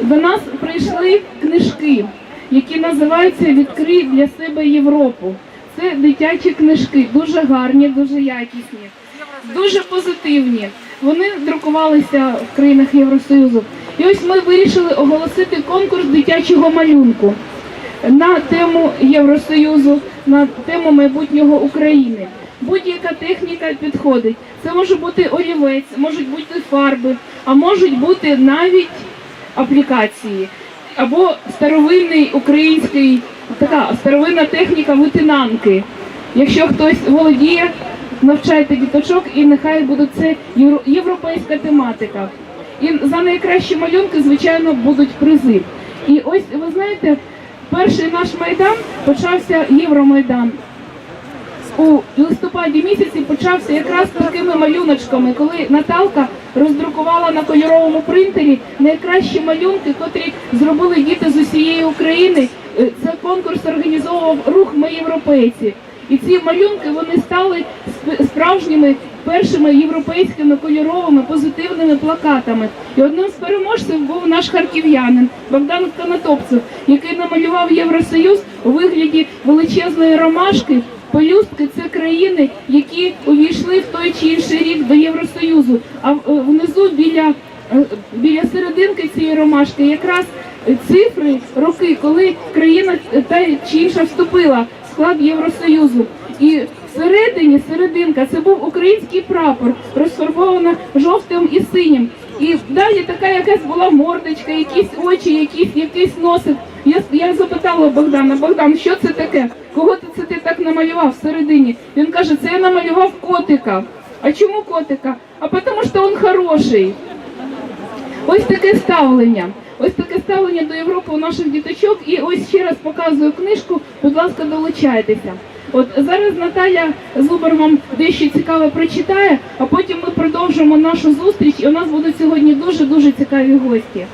До нас прийшли книжки, які називаються Відкрий для себе Європу. Це дитячі книжки, дуже гарні, дуже якісні, дуже позитивні. Вони друкувалися в країнах Євросоюзу. І ось ми вирішили оголосити конкурс дитячого малюнку на тему Євросоюзу, на тему майбутнього України. Будь-яка підходить. Це може бути олівець, можуть бути фарби, а можуть бути навіть аплікації або старовинний український така старовинна техніка витинанки. Якщо хтось володіє, навчайте діточок, і нехай буде це європейська тематика. І за найкращі малюнки, звичайно, будуть призи. І ось ви знаєте, перший наш майдан почався Євромайдан. У листопаді місяці почався якраз такими малюночками, коли Наталка роздрукувала на кольоровому принтері найкращі малюнки, котрі зробили діти з усієї України. Е, Це конкурс організовував рух Ми європейці. І ці малюнки вони стали справжніми першими європейськими кольоровими позитивними плакатами. І одним з переможців був наш харків'янин Богдан Канатопцев, який намалював Євросоюз у вигляді величезної ромашки. Пелюстки це країни, які увійшли в той чи інший рік до Євросоюзу. А е, внизу біля, е, біля серединки цієї ромашки якраз цифри, роки, коли країна та чи інша вступила в склад Євросоюзу. І всередині, серединка, це був український прапор, розфарбована жовтим і синім. І далі така якась була мордочка, якісь очі, якісь, якийсь носик. Я, я запитала Богдана, Богдан, що це таке? Намалював всередині? Він каже, це я намалював котика. А чому котика? А тому що він хороший. Ось таке ставлення. Ось таке ставлення до Європи у наших діточок. І ось ще раз показую книжку. Будь ласка, долучайтеся. От зараз Наталя Зубер вам дещо цікаве прочитає, а потім ми продовжимо нашу зустріч. І у нас будуть сьогодні дуже дуже цікаві гості.